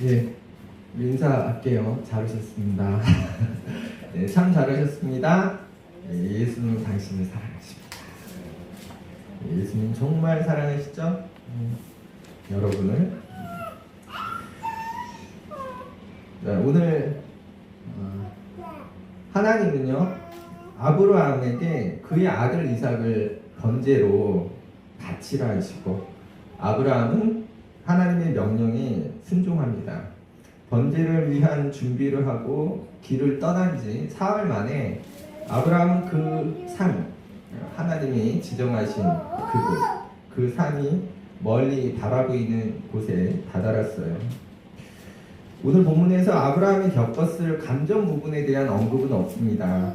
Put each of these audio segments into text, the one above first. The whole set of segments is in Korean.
예, 인사할게요. 잘하셨습니다. 네, 참 잘하셨습니다. 예, 예수는 당신을 사랑하십니다. 예, 예수님 정말 사랑하시죠? 음, 여러분을. 네, 오늘 어, 하나님은요 아브라함에게 그의 아들 이삭을 번제로 바치라 하시고 아브라함은 하나님의 명령에 순종합니다. 번제를 위한 준비를 하고 길을 떠난 지 사흘 만에 아브라함은 그 산, 하나님이 지정하신 그곳, 그 산이 멀리 바라보이는 곳에 다다랐어요. 오늘 본문에서 아브라함이 겪었을 감정 부분에 대한 언급은 없습니다.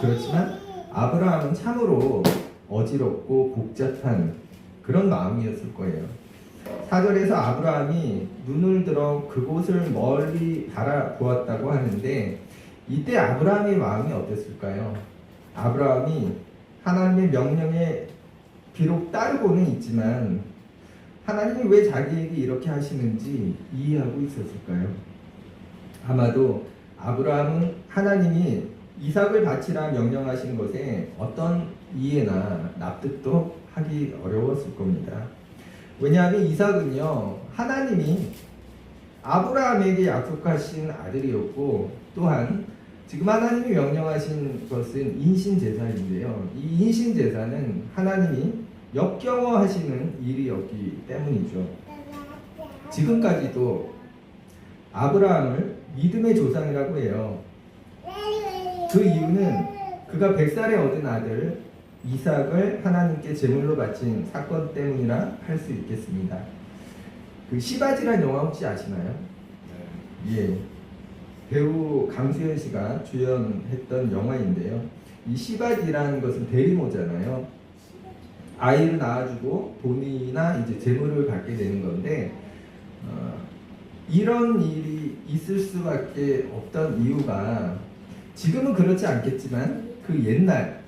그렇지만 아브라함은 참으로 어지럽고 복잡한 그런 마음이었을 거예요. 사절에서 아브라함이 눈을 들어 그곳을 멀리 바라보았다고 하는데 이때 아브라함의 마음이 어땠을까요? 아브라함이 하나님의 명령에 비록 따르고는 있지만 하나님이 왜 자기에게 이렇게 하시는지 이해하고 있었을까요? 아마도 아브라함은 하나님이 이삭을 바치라 명령하신 것에 어떤 이해나 납득도 하기 어려웠을 겁니다. 왜냐하면 이삭은요 하나님이 아브라함에게 약속하신 아들이었고 또한 지금 하나님이 명령하신 것은 인신 제사인데요. 이 인신 제사는 하나님이 역경어하시는 일이었기 때문이죠. 지금까지도 아브라함을 믿음의 조상이라고 해요. 그 이유는 그가 백살에 얻은 아들 이삭을 하나님께 제물로 바친 사건 때문이라 할 수 있겠습니다. 그 시바지란 영화 혹시 아시나요? 예. 배우 강수현 씨가 주연했던 영화인데요. 이 시바지라는 것은 대리모잖아요. 아이를 낳아주고 돈이나 이제 재물을 받게 되는 건데 어, 이런 일이 있을 수밖에 없던 이유가 지금은 그렇지 않겠지만 그 옛날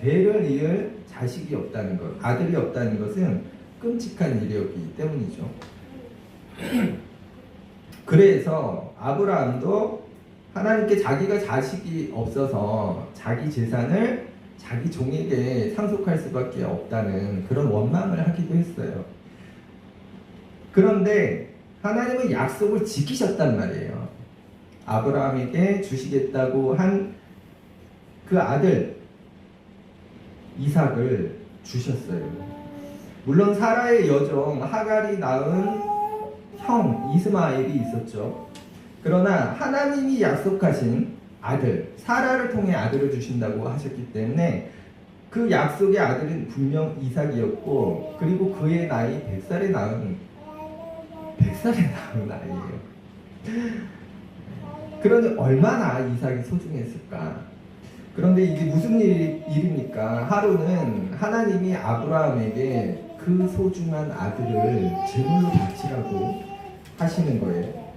대를 이을 자식이 없다는 것, 아들이 없다는 것은 끔찍한 일이었기 때문이죠. 그래서 아브라함도 하나님께 자기가 자식이 없어서 자기 재산을 자기 종에게 상속할 수밖에 없다는 그런 원망을 하기도 했어요. 그런데 하나님은 약속을 지키셨단 말이에요. 아브라함에게 주시겠다고 한 그 아들 이삭을 주셨어요. 물론 사라의 여종 하갈이 낳은 형 이스마엘이 있었죠. 그러나 하나님이 약속하신 아들 사라를 통해 아들을 주신다고 하셨기 때문에 그 약속의 아들은 분명 이삭이었고 그리고 그의 나이 100살에 낳은 100살에 낳은 아이예요. 그러니 얼마나 이삭이 소중했을까? 그런데 이게 무슨 일, 일입니까? 하루는 하나님이 아브라함에게 그 소중한 아들을 제물로 바치라고 하시는 거예요.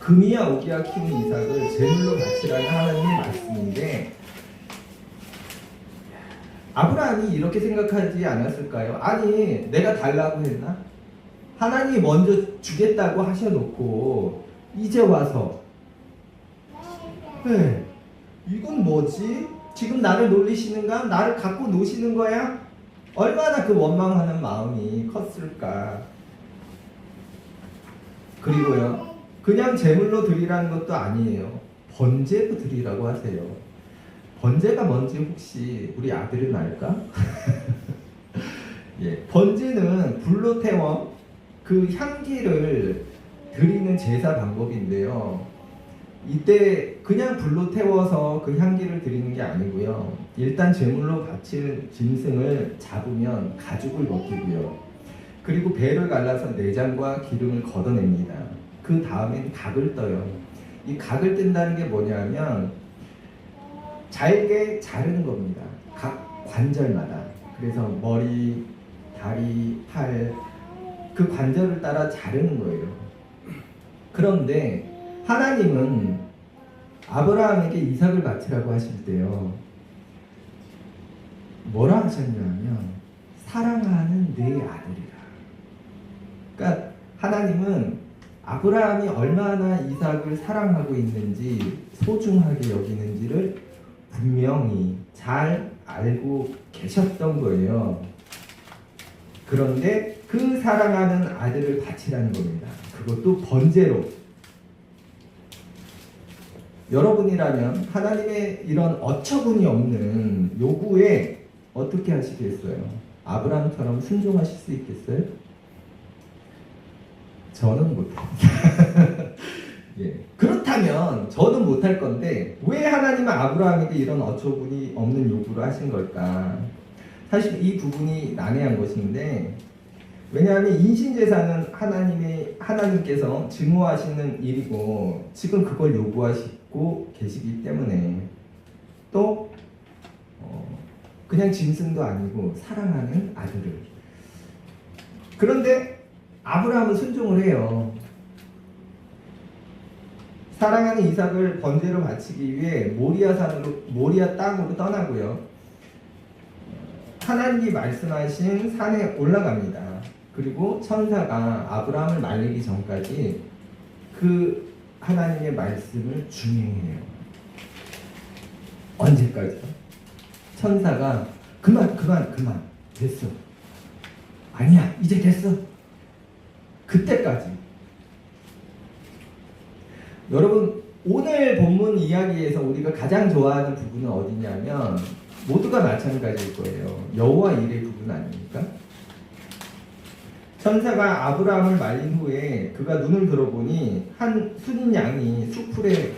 금이야 오기야 키운 이삭을 제물로 바치라는 하나님의 말씀인데 아브라함이 이렇게 생각하지 않았을까요? 아니 내가 달라고 했나? 하나님이 먼저 주겠다고 하셔놓고 이제 와서 네, 이건 뭐지? 지금 나를 놀리시는가? 나를 갖고 노시는 거야? 얼마나 그 원망하는 마음이 컸을까? 그리고요, 그냥 제물로 드리라는 것도 아니에요. 번제로 드리라고 하세요. 번제가 뭔지 혹시 우리 아들은 알까? 예, 번제는 불로 태워 그 향기를 드리는 제사 방법인데요. 이때 그냥 불로 태워서 그 향기를 드리는 게 아니고요. 일단 제물로 바칠 짐승을 잡으면 가죽을 벗기고요. 그리고 배를 갈라서 내장과 기름을 걷어냅니다. 그 다음엔 각을 떠요. 이 각을 뜬다는 게 뭐냐면 잘게 자르는 겁니다. 각 관절마다. 그래서 머리, 다리, 팔, 그 관절을 따라 자르는 거예요. 그런데 하나님은 아브라함에게 이삭을 바치라고 하실 때요. 뭐라 하셨냐면 사랑하는 내 아들이라. 그러니까 하나님은 아브라함이 얼마나 이삭을 사랑하고 있는지 소중하게 여기는지를 분명히 잘 알고 계셨던 거예요. 그런데 그 사랑하는 아들을 바치라는 겁니다. 그것도 번제로. 여러분이라면 하나님의 이런 어처구니 없는 요구에 어떻게 하시겠어요? 아브라함처럼 순종하실 수 있겠어요? 저는 못합니다. 예. 그렇다면 저는 못할 건데 왜 하나님은 아브라함에게 이런 어처구니 없는 요구를 하신 걸까? 사실 이 부분이 난해한 것인데 왜냐하면 인신제사는 하나님의 하나님께서 증오하시는 일이고 지금 그걸 요구하시 고 계시기 때문에 또 어, 그냥 짐승도 아니고 사랑하는 아들을 그런데 아브라함은 순종을 해요. 사랑하는 이삭을 번제로 바치기 위해 모리아 산으로 모리아 땅으로 떠나고요. 하나님이 말씀하신 산에 올라갑니다. 그리고 천사가 아브라함을 말리기 전까지 그 하나님의 말씀을 준행해요. 언제까지요? 천사가 그만 그만 그만 됐어. 아니야 이제 됐어. 그때까지. 여러분 오늘 본문 이야기에서 우리가 가장 좋아하는 부분은 어디냐면 모두가 마찬가지일 거예요. 여호와 일의 부분 아닙니까? 천사가 아브라함을 말린 후에 그가 눈을 들어보니 한 순양이 수풀에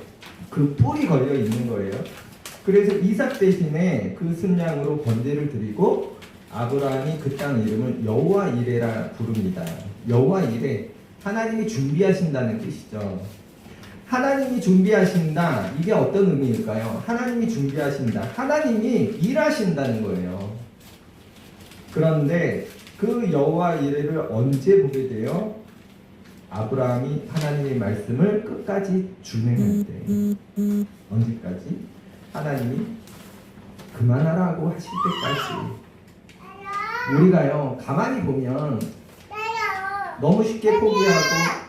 그 뿔이 걸려 있는 거예요. 그래서 이삭 대신에 그 순양으로 번제를 드리고 아브라함이 그 땅 이름을 여호와 이레라 부릅니다. 여호와 이레 하나님이 준비하신다는 뜻이죠. 하나님이 준비하신다. 이게 어떤 의미일까요? 하나님이 준비하신다. 하나님이 일하신다는 거예요. 그런데 그 여호와 이레를 언제 보게 돼요? 아브라함이 하나님의 말씀을 끝까지 준행할 때. 언제까지? 하나님이 그만하라고 하실 때까지. 우리가요, 가만히 보면 너무 쉽게 포기하고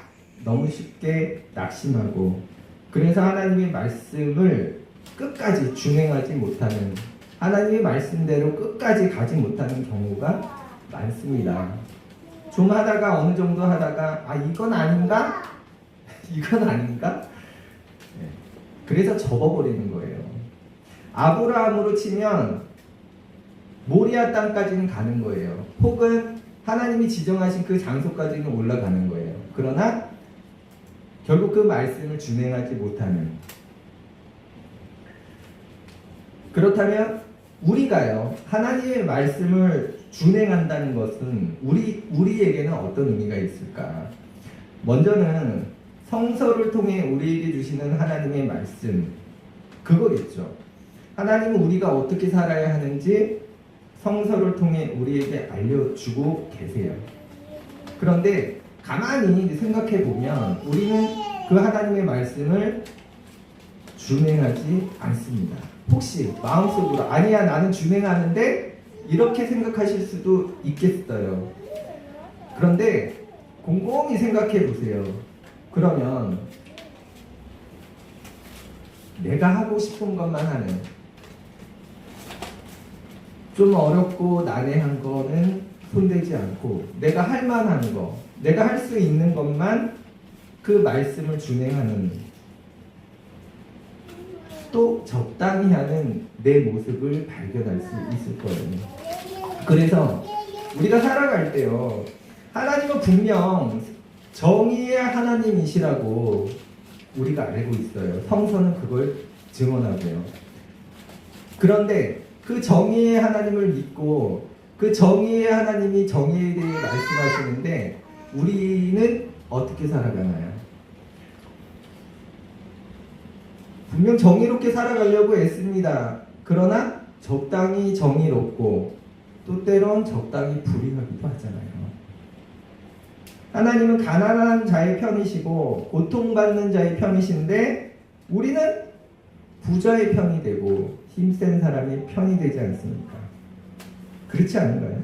너무 쉽게 낙심하고 그래서 하나님의 말씀을 끝까지 준행하지 못하는 하나님의 말씀대로 끝까지 가지 못하는 경우가 많습니다. 좀 하다가 어느 정도 하다가 아 이건 아닌가? 이건 아닌가? 네. 그래서 접어버리는 거예요. 아브라함으로 치면 모리아 땅까지는 가는 거예요. 혹은 하나님이 지정하신 그 장소까지는 올라가는 거예요. 그러나 결국 그 말씀을 준행하지 못하는 그렇다면 우리가요 하나님의 말씀을 준행한다는 것은 우리 우리에게는 어떤 의미가 있을까? 먼저는 성서를 통해 우리에게 주시는 하나님의 말씀 그거겠죠. 하나님은 우리가 어떻게 살아야 하는지 성서를 통해 우리에게 알려주고 계세요. 그런데 가만히 생각해 보면 우리는 그 하나님의 말씀을 준행하지 않습니다. 혹시 마음속으로 아니야 나는 준행하는데 이렇게 생각하실 수도 있겠어요. 그런데 곰곰이 생각해 보세요. 그러면 내가 하고 싶은 것만 하는 좀 어렵고 난해한 거는 손대지 않고 내가 할 만한 거, 내가 할 수 있는 것만 그 말씀을 준행하는 또 적당히 하는 내 모습을 발견할 수 있을 거예요. 그래서 우리가 살아갈 때요. 하나님은 분명 정의의 하나님이시라고 우리가 알고 있어요. 성서는 그걸 증언하고요. 그런데 그 정의의 하나님을 믿고 그 정의의 하나님이 정의에 대해 말씀하시는데 우리는 어떻게 살아가나요? 분명 정의롭게 살아가려고 애씁니다. 그러나 적당히 정의롭고 또 때론 적당히 불의하기도 하잖아요. 하나님은 가난한 자의 편이시고 고통받는 자의 편이신데 우리는 부자의 편이 되고 힘센 사람의 편이 되지 않습니까? 그렇지 않은가요?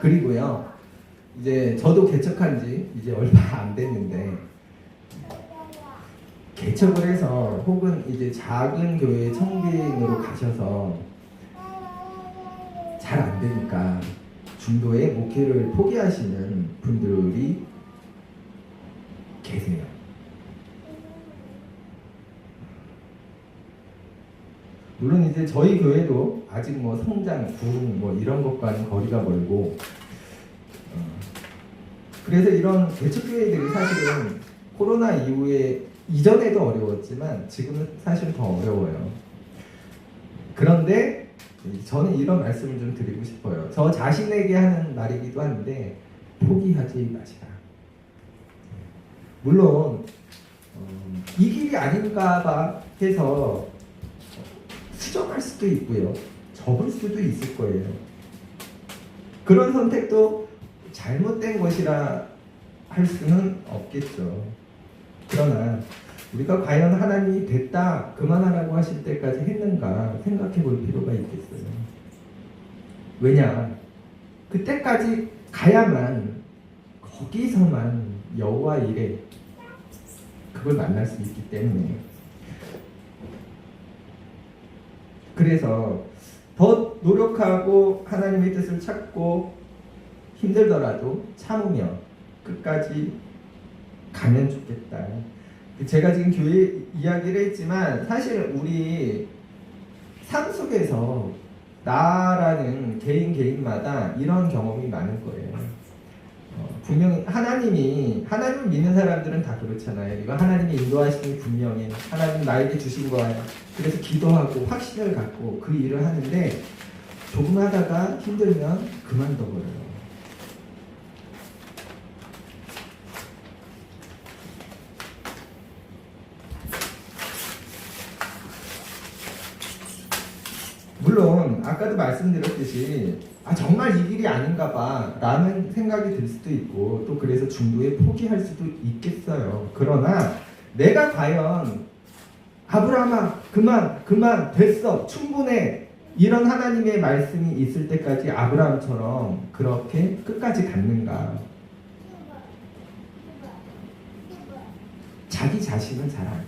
그리고요, 이제 저도 개척한 지 이제 얼마 안 됐는데 개척을 해서 혹은 이제 작은 교회 청빙으로 가셔서 잘 안 되니까 중도에 목회를 포기하시는 분들이 계세요. 물론 이제 저희 교회도 아직 뭐 성장, 부흥 뭐 이런 것과는 거리가 멀고 어, 그래서 이런 개척교회들이 사실은 코로나 이후에 이전에도 어려웠지만 지금은 사실 더 어려워요. 그런데 저는 이런 말씀을 좀 드리고 싶어요. 저 자신에게 하는 말이기도 한데 포기하지 마시라. 물론 어, 이 길이 아닌가 봐 해서 수정할 수도 있고요. 접을 수도 있을 거예요. 그런 선택도 잘못된 것이라 할 수는 없겠죠. 그러나 우리가 과연 하나님이 됐다 그만하라고 하실 때까지 했는가 생각해 볼 필요가 있겠어요. 왜냐 그때까지 가야만 거기서만 여호와 일에 그걸 만날 수 있기 때문에 그래서 더 노력하고 하나님의 뜻을 찾고 힘들더라도 참으며 끝까지 가면 좋겠다. 제가 지금 교회 이야기를 했지만 사실 우리 삶 속에서 나라는 개인 개인마다 이런 경험이 많을 거예요. 어, 분명히 하나님이 하나님을 믿는 사람들은 다 그렇잖아요. 이거 하나님이 인도하시는 분명히 하나님 나에게 주신 거야. 그래서 기도하고 확신을 갖고 그 일을 하는데 조금 하다가 힘들면 그만둬 버려요. 물론 아까도 말씀드렸듯이 아 정말 이 길이 아닌가 봐 라는 생각이 들 수도 있고 또 그래서 중도에 포기할 수도 있겠어요. 그러나 내가 과연 아브라함아 그만 그만 됐어. 충분해. 이런 하나님의 말씀이 있을 때까지 아브라함처럼 그렇게 끝까지 갔는가? 자기 자신은 잘 알고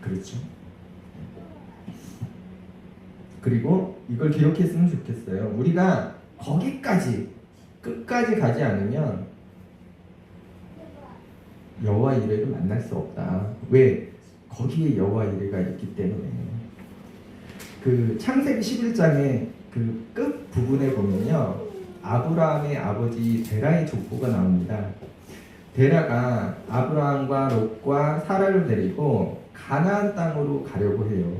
그렇죠. 그리고 이걸 기억했으면 좋겠어요. 우리가 거기까지 끝까지 가지 않으면 여호와 이레를 만날 수 없다. 왜? 거기에 여호와 이레가 있기 때문에. 그 창세기 11장의 그 끝 부분에 보면요. 아브라함의 아버지 데라의 족보가 나옵니다. 데라가 아브라함과 롯과 사라를 데리고 가나안 땅으로 가려고 해요.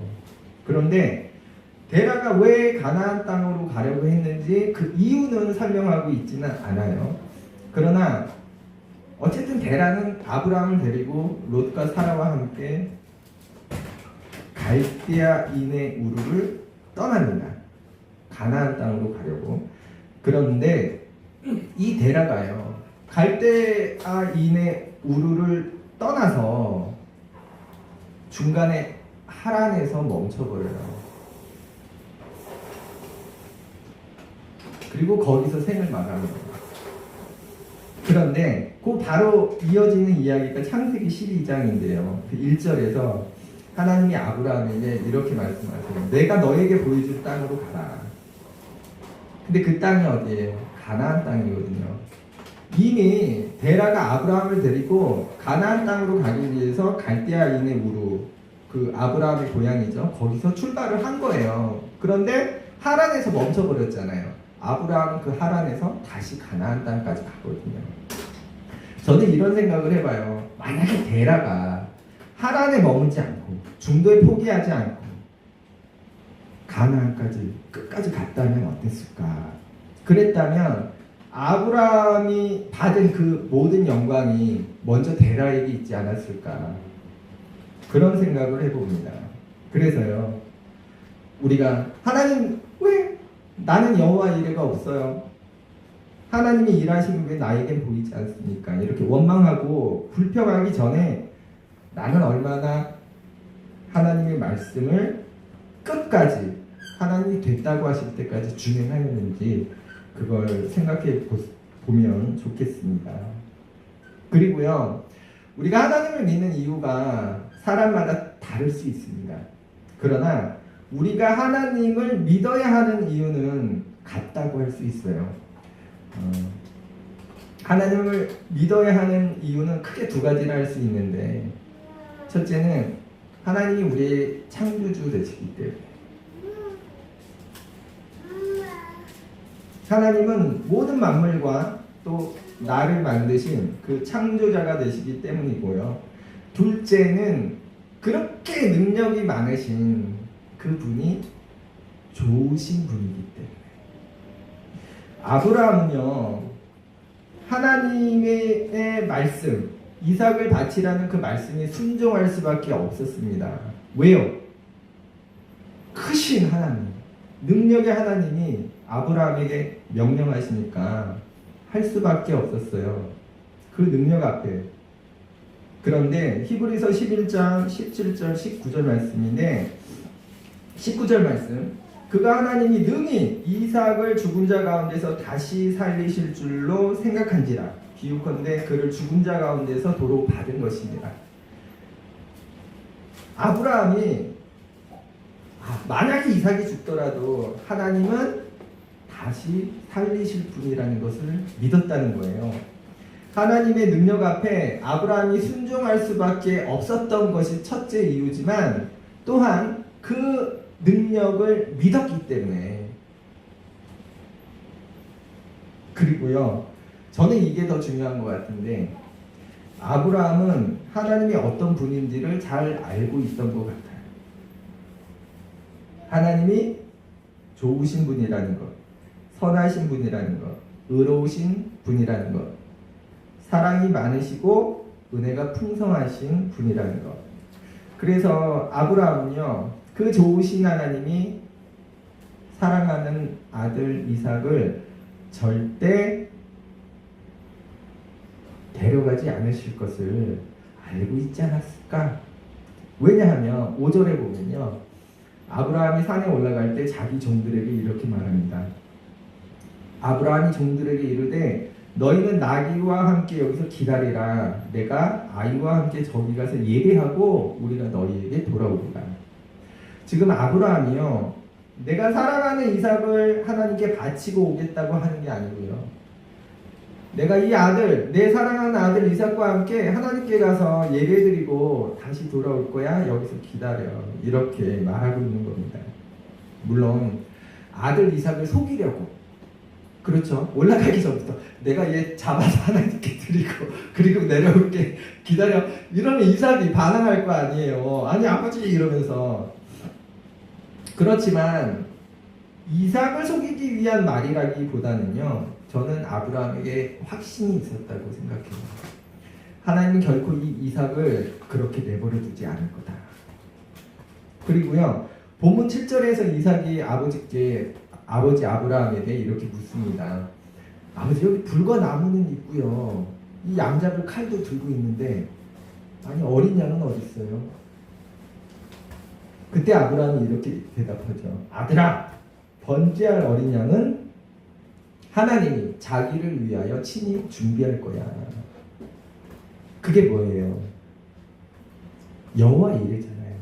그런데 데라가 왜 가나안 땅으로 가려고 했는지 그 이유는 설명하고 있지는 않아요. 그러나 어쨌든 데라는 아브라함을 데리고 롯과 사라와 함께 갈대아인의 우르를 떠납니다. 가나안 땅으로 가려고. 그런데 이 데라가요. 갈대아인의 우르를 떠나서 중간에 하란에서 멈춰버려요. 그리고 거기서 생을 마감합니다. 그런데 그 바로 이어지는 이야기가 창세기 12장인데요. 그 1절에서 하나님이 아브라함에게 이렇게 말씀하세요. 내가 너에게 보여줄 땅으로 가라. 근데 그 땅이 어디예요? 가나안 땅이거든요. 이미 데라가 아브라함을 데리고 가나안 땅으로 가기 위해서 갈대아인의 우루 그 아브라함의 고향이죠. 거기서 출발을 한 거예요. 그런데 하란에서 멈춰버렸잖아요. 아브라함은 그 하란에서 다시 가나안 땅까지 가거든요. 저는 이런 생각을 해봐요. 만약에 데라가 하란에 머물지 않고 중도에 포기하지 않고 가나안까지 끝까지 갔다면 어땠을까? 그랬다면 아브라함이 받은 그 모든 영광이 먼저 데라에게 있지 않았을까? 그런 생각을 해봅니다. 그래서요, 우리가 하나님 왜 나는 여호와 이래가 없어요? 하나님이 일하시는 왜 나에겐 보이지 않습니까? 이렇게 원망하고 불평하기 전에 나는 얼마나 하나님의 말씀을 끝까지 하나님이 됐다고 하실 때까지 준행하였는지 그걸 생각해 보, 보면 좋겠습니다. 그리고요, 우리가 하나님을 믿는 이유가 사람마다 다를 수 있습니다. 그러나 우리가 하나님을 믿어야 하는 이유는 같다고 할 수 있어요. 어, 하나님을 믿어야 하는 이유는 크게 두 가지를 할 수 있는데 첫째는 하나님이 우리의 창조주 되시기 때문에 하나님은 모든 만물과 또 나를 만드신 그 창조자가 되시기 때문이고요. 둘째는 그렇게 능력이 많으신 그 분이 좋으신 분이기 때문에 아브라함은요 하나님의 말씀 이삭을 바치라는 그 말씀이 순종할 수밖에 없었습니다. 왜요? 크신 하나님, 능력의 하나님이 아브라함에게 명령하시니까 할 수밖에 없었어요. 그 능력 앞에. 그런데 히브리서 11장 17절 19절 말씀인데 19절 말씀 그가 하나님이 능히 이삭을 죽은 자 가운데서 다시 살리실 줄로 생각한지라 비유컨대 그를 죽은 자 가운데서 도로 받은 것입니다. 아브라함이 아, 만약에 이삭이 죽더라도 하나님은 다시 살리실 분이라는 것을 믿었다는 거예요. 하나님의 능력 앞에 아브라함이 순종할 수밖에 없었던 것이 첫째 이유지만 또한 그 능력을 믿었기 때문에. 그리고요 저는 이게 더 중요한 것 같은데 아브라함은 하나님이 어떤 분인지를 잘 알고 있던 것 같아요. 하나님이 좋으신 분이라는 것 선하신 분이라는 것 의로우신 분이라는 것 사랑이 많으시고 은혜가 풍성하신 분이라는 것. 그래서 아브라함은요 그 좋으신 하나님이 사랑하는 아들 이삭을 절대 데려가지 않으실 것을 알고 있지 않았을까? 왜냐하면 5절에 보면요. 아브라함이 산에 올라갈 때 자기 종들에게 이렇게 말합니다. 아브라함이 종들에게 이르되 너희는 나귀와 함께 여기서 기다리라. 내가 아이와 함께 저기 가서 예배하고 우리가 너희에게 돌아오리라. 지금 아브라함이요. 내가 사랑하는 이삭을 하나님께 바치고 오겠다고 하는 게 아니고요. 내가 이 아들, 내 사랑하는 아들 이삭과 함께 하나님께 가서 예배드리고 다시 돌아올 거야. 여기서 기다려. 이렇게 말하고 있는 겁니다. 물론 아들 이삭을 속이려고 그렇죠. 올라가기 전부터 내가 얘 잡아서 하나님께 드리고 그리고 내려올게 기다려. 이러면 이삭이 반항할 거 아니에요. 아니 아버지 이러면서 그렇지만 이삭을 속이기 위한 말이라기보다는요. 저는 아브라함에게 확신이 있었다고 생각해요. 하나님은 결코 이 이삭을 그렇게 내버려 두지 않을 거다. 그리고요. 본문 7절에서 이삭이 아버지께 아버지 아브라함에게 이렇게 묻습니다. 아버지 여기 불과 나무는 있고요. 이 양잡을 칼도 들고 있는데 아니 어린 양은 어디 있어요? 그때 아브라함이 이렇게 대답하죠. 아들아, 번제할 어린 양은 하나님이 자기를 위하여 친히 준비할 거야. 그게 뭐예요? 여호와 일이잖아요.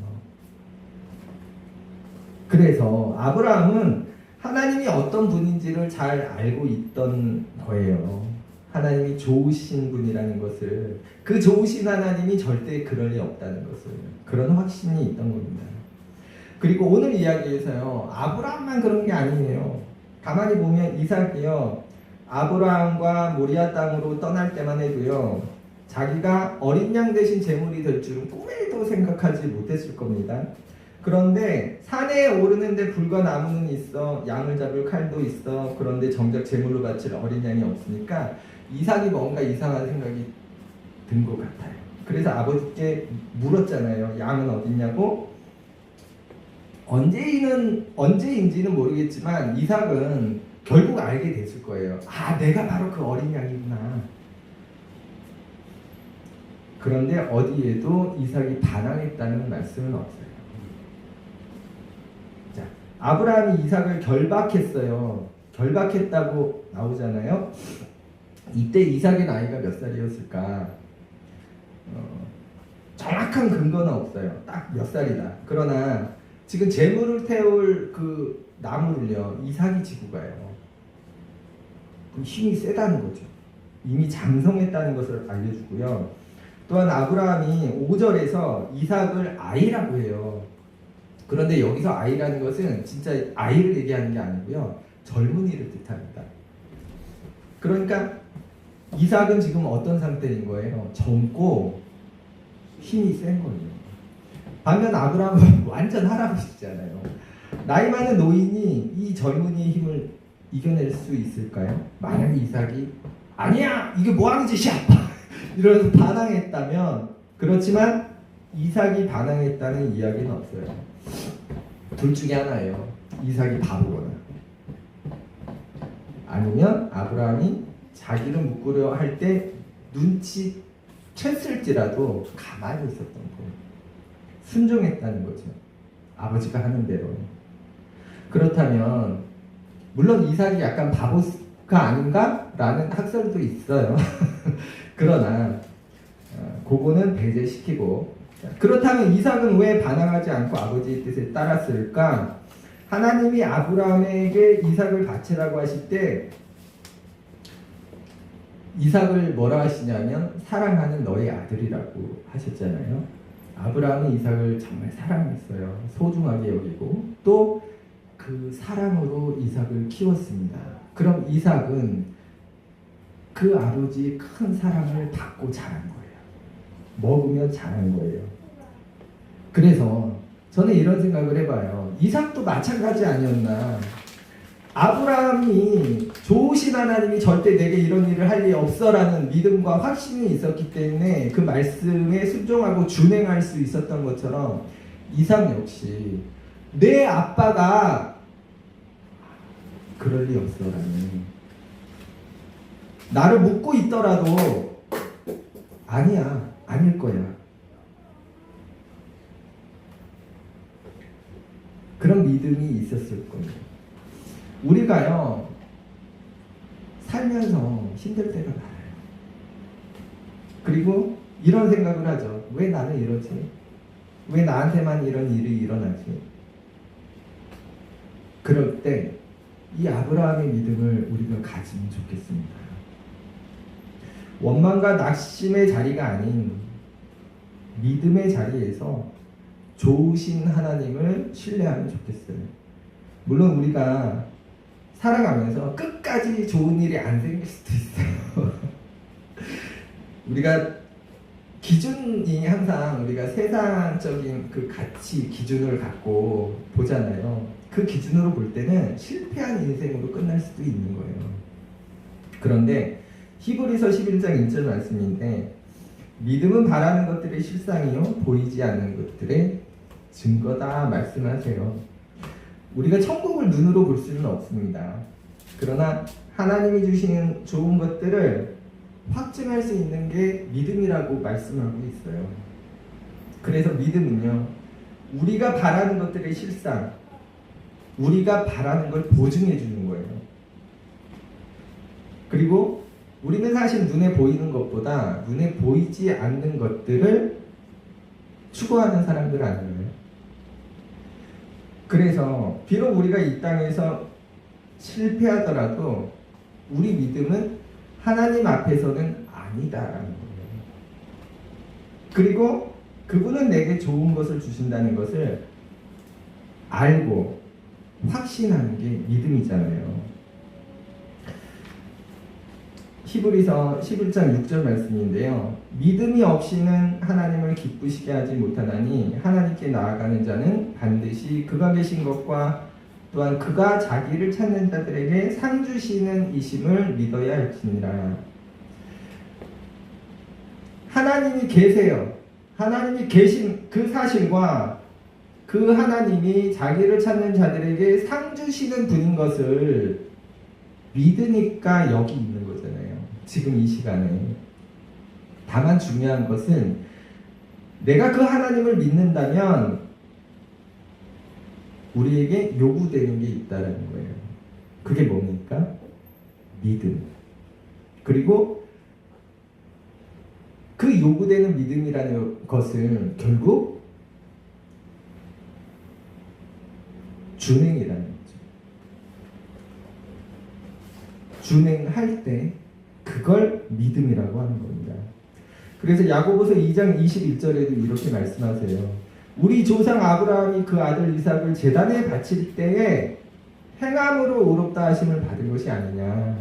그래서 아브라함은 하나님이 어떤 분인지를 잘 알고 있던 거예요. 하나님이 좋으신 분이라는 것을 그 좋으신 하나님이 절대 그럴 리 없다는 것을 그런 확신이 있던 겁니다. 그리고 오늘 이야기에서요 아브라함만 그런 게 아니에요. 가만히 보면 이삭이요 아브라함과 모리아 땅으로 떠날 때만 해도요 자기가 어린 양 대신 제물이 될 줄은 꿈에도 생각하지 못했을 겁니다. 그런데 산에 오르는데 불과 나무는 있어 양을 잡을 칼도 있어 그런데 정작 제물로 바칠 어린 양이 없으니까 이삭이 뭔가 이상한 생각이 든 것 같아요. 그래서 아버지께 물었잖아요. 양은 어딨냐고? 언제는 언제인지는 모르겠지만 이삭은 결국 알게 됐을 거예요. 아, 내가 바로 그 어린 양이구나. 그런데 어디에도 이삭이 반항했다는 말씀은 없어요. 자, 아브라함이 이삭을 결박했어요. 결박했다고 나오잖아요. 이때 이삭의 나이가 몇 살이었을까? 어, 정확한 근거는 없어요. 딱 몇 살이다. 그러나 지금 재물을 태울 그 나무를요 이삭이 지고 가요. 힘이 세다는 거죠. 이미 장성했다는 것을 알려주고요. 또한 아브라함이 5절에서 이삭을 아이라고 해요. 그런데 여기서 아이라는 것은 진짜 아이를 얘기하는 게 아니고요. 젊은이를 뜻합니다. 그러니까 이삭은 지금 어떤 상태인 거예요? 젊고 힘이 센 거예요. 반면 아브라함은 완전 할아버지잖아요. 나이 많은 노인이 이 젊은이의 힘을 이겨낼 수 있을까요? 만약에 이삭이 아니야 이게 뭐하는 짓이야 이러면서 반항했다면 그렇지만 이삭이 반항했다는 이야기는 없어요. 둘 중에 하나예요. 이삭이 바보거나 아니면 아브라함이 자기를 묶으려 할 때 눈치 챘을지라도 가만히 있었던 거예요. 순종했다는 거죠. 아버지가 하는 대로. 그렇다면 물론 이삭이 약간 바보가 아닌가라는 학설도 있어요. 그러나 어, 그거는 배제시키고 자, 그렇다면 이삭은 왜 반항하지 않고 아버지의 뜻에 따랐을까? 하나님이 아브라함에게 이삭을 바치라고 하실 때 이삭을 뭐라 하시냐면 사랑하는 너의 아들이라고 하셨잖아요. 아브라함은 이삭을 정말 사랑했어요. 소중하게 여기고 또 그 사랑으로 이삭을 키웠습니다. 그럼 이삭은 그 아버지의 큰 사랑을 받고 자란 거예요. 먹으며 자란 거예요. 그래서 저는 이런 생각을 해봐요. 이삭도 마찬가지 아니었나. 아브라함이 좋으신 하나님이 절대 내게 이런 일을 할리 없어라는 믿음과 확신이 있었기 때문에 그 말씀에 순종하고 준행할 수 있었던 것처럼 이삭 역시 내 아빠가 그럴 리 없어라는 나를 묻고 있더라도 아니야 아닐 거야 그런 믿음이 있었을 거예요. 우리가요 살면서 힘들 때가 많아요. 그리고 이런 생각을 하죠. 왜 나는 이러지? 왜 나한테만 이런 일이 일어나지? 그럴 때 이 아브라함의 믿음을 우리가 가지면 좋겠습니다. 원망과 낙심의 자리가 아닌 믿음의 자리에서 좋으신 하나님을 신뢰하면 좋겠어요. 물론 우리가 살아가면서 끝까지 좋은 일이 안 생길 수도 있어요. 우리가 기준이 항상 우리가 세상적인 그 가치 기준을 갖고 보잖아요. 그 기준으로 볼 때는 실패한 인생으로 끝날 수도 있는 거예요. 그런데 히브리서 11장 1절 말씀인데 믿음은 바라는 것들의 실상이요 보이지 않는 것들의 증거다 말씀하세요. 우리가 천국을 눈으로 볼 수는 없습니다. 그러나 하나님이 주시는 좋은 것들을 확증할 수 있는 게 믿음이라고 말씀하고 있어요. 그래서 믿음은요, 우리가 바라는 것들의 실상, 우리가 바라는 걸 보증해 주는 거예요. 그리고 우리는 사실 눈에 보이는 것보다 눈에 보이지 않는 것들을 추구하는 사람들 아니에요. 그래서 비록 우리가 이 땅에서 실패하더라도 우리 믿음은 하나님 앞에서는 아니다라는 거예요. 그리고 그분은 내게 좋은 것을 주신다는 것을 알고 확신하는 게 믿음이잖아요. 히브리서 11장 6절 말씀인데요. 믿음이 없이는 하나님을 기쁘시게 하지 못하나니 하나님께 나아가는 자는 반드시 그가 계신 것과 또한 그가 자기를 찾는 자들에게 상 주시는 이심을 믿어야 할지니라. 하나님이 계세요. 하나님이 계신 그 사실과 그 하나님이 자기를 찾는 자들에게 상 주시는 분인 것을 믿으니까 여기 있는 거잖아요. 지금 이 시간에. 다만 중요한 것은 내가 그 하나님을 믿는다면 우리에게 요구되는 게 있다라는 거예요. 그게 뭡니까? 믿음. 그리고 그 요구되는 믿음이라는 것은 결국 준행이라는 거죠. 준행할 때 그걸 믿음이라고 하는 겁니다. 그래서 야고보서 2장 21절에도 이렇게 말씀하세요. 우리 조상 아브라함이 그 아들 이삭을 제단에 바칠 때에 행함으로 의롭다 하심을 받은 것이 아니냐.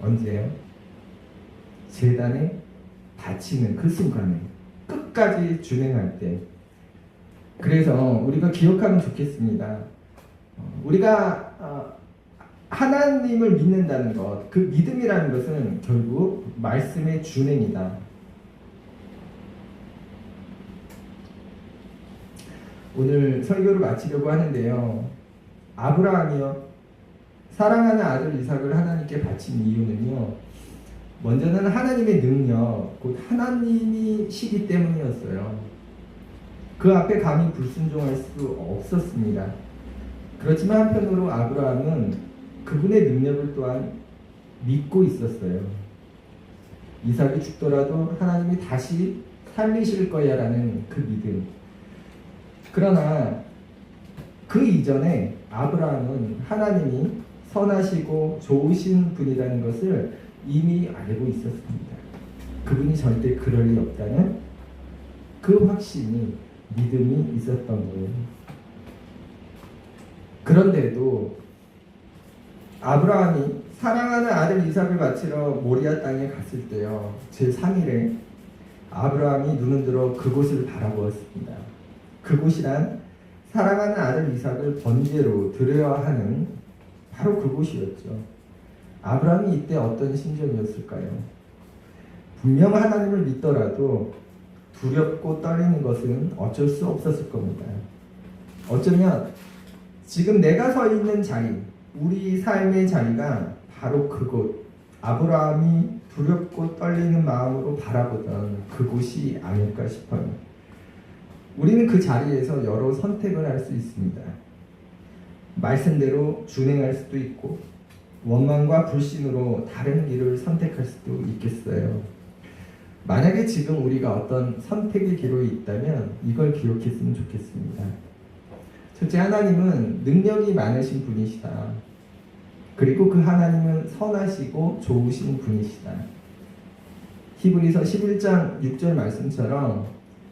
언제요? 제단에 바치는 그 순간에 끝까지 준행할 때. 그래서 우리가 기억하면 좋겠습니다. 어, 우리가 어, 하나님을 믿는다는 것, 그 믿음이라는 것은 결국 말씀의 준행이다. 오늘 설교를 마치려고 하는데요. 아브라함이요. 사랑하는 아들 이삭을 하나님께 바친 이유는요. 먼저는 하나님의 능력, 곧 하나님이 시기 때문이었어요. 그 앞에 감히 불순종할 수 없었습니다. 그렇지만 한편으로 아브라함은 그분의 능력을 또한 믿고 있었어요. 이삭이 죽더라도 하나님이 다시 살리실 거야라는 그 믿음. 그러나 그 이전에 아브라함은 하나님이 선하시고 좋으신 분이라는 것을 이미 알고 있었습니다. 그분이 절대 그럴 리 없다는 그 확신이 믿음이 있었던 거예요. 그런데도 아브라함이 사랑하는 아들 이삭을 바치러 모리아 땅에 갔을 때요. 제 3일에 아브라함이 눈을 들어 그곳을 바라보았습니다. 그곳이란 사랑하는 아들 이삭을 번제로 드려야 하는 바로 그곳이었죠. 아브라함이 이때 어떤 심정이었을까요? 분명 하나님을 믿더라도 두렵고 떨리는 것은 어쩔 수 없었을 겁니다. 어쩌면 지금 내가 서 있는 자리, 우리 삶의 자리가 바로 그곳, 아브라함이 두렵고 떨리는 마음으로 바라보던 그곳이 아닐까 싶어요. 우리는 그 자리에서 여러 선택을 할 수 있습니다. 말씀대로 준행할 수도 있고, 원망과 불신으로 다른 길을 선택할 수도 있겠어요. 만약에 지금 우리가 어떤 선택의 기로에 있다면 이걸 기억했으면 좋겠습니다. 첫째, 하나님은 능력이 많으신 분이시다. 그리고 그 하나님은 선하시고 좋으신 분이시다. 히브리서 11장 6절 말씀처럼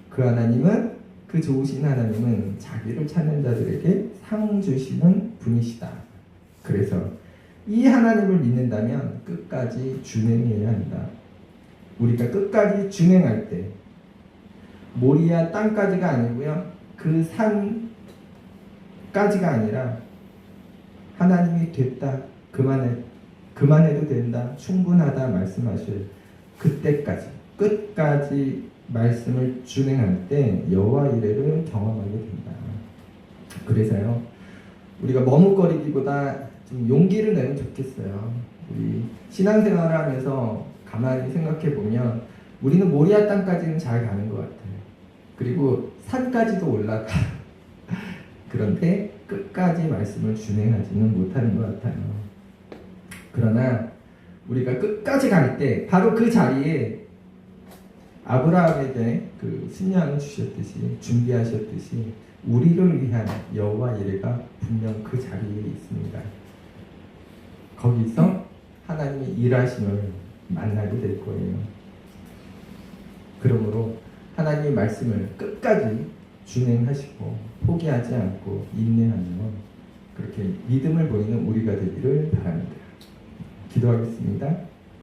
그 하나님은 그 좋으신 하나님은 자기를 찾는 자들에게 상 주시는 분이시다. 그래서 이 하나님을 믿는다면 끝까지 준행해야 한다. 우리가 끝까지 준행할 때 모리아 땅까지가 아니고요. 그 산 까지가 아니라 하나님이 됐다. 그만해 그만해도 된다. 충분하다 말씀하실 그때까지 끝까지 말씀을 준행할 때 여호와 이레를 경험하게 된다. 그래서요. 우리가 머뭇거리기보다 좀 용기를 내면 좋겠어요. 우리 신앙생활을 하면서 가만히 생각해 보면 우리는 모리아 땅까지는 잘 가는 것 같아요. 그리고 산까지도 올라가. 그런데 끝까지 말씀을 준행하지는 못하는 것 같아요. 그러나 우리가 끝까지 갈 때 바로 그 자리에 아브라함에게 그 신령을 주셨듯이 준비하셨듯이 우리를 위한 여호와 이레가 분명 그 자리에 있습니다. 거기서 하나님의 일하심을 만나게 될 거예요. 그러므로 하나님의 말씀을 끝까지 준행하시고 포기하지 않고 인내하는 그렇게 믿음을 보이는 우리가 되기를 바랍니다. 기도하겠습니다.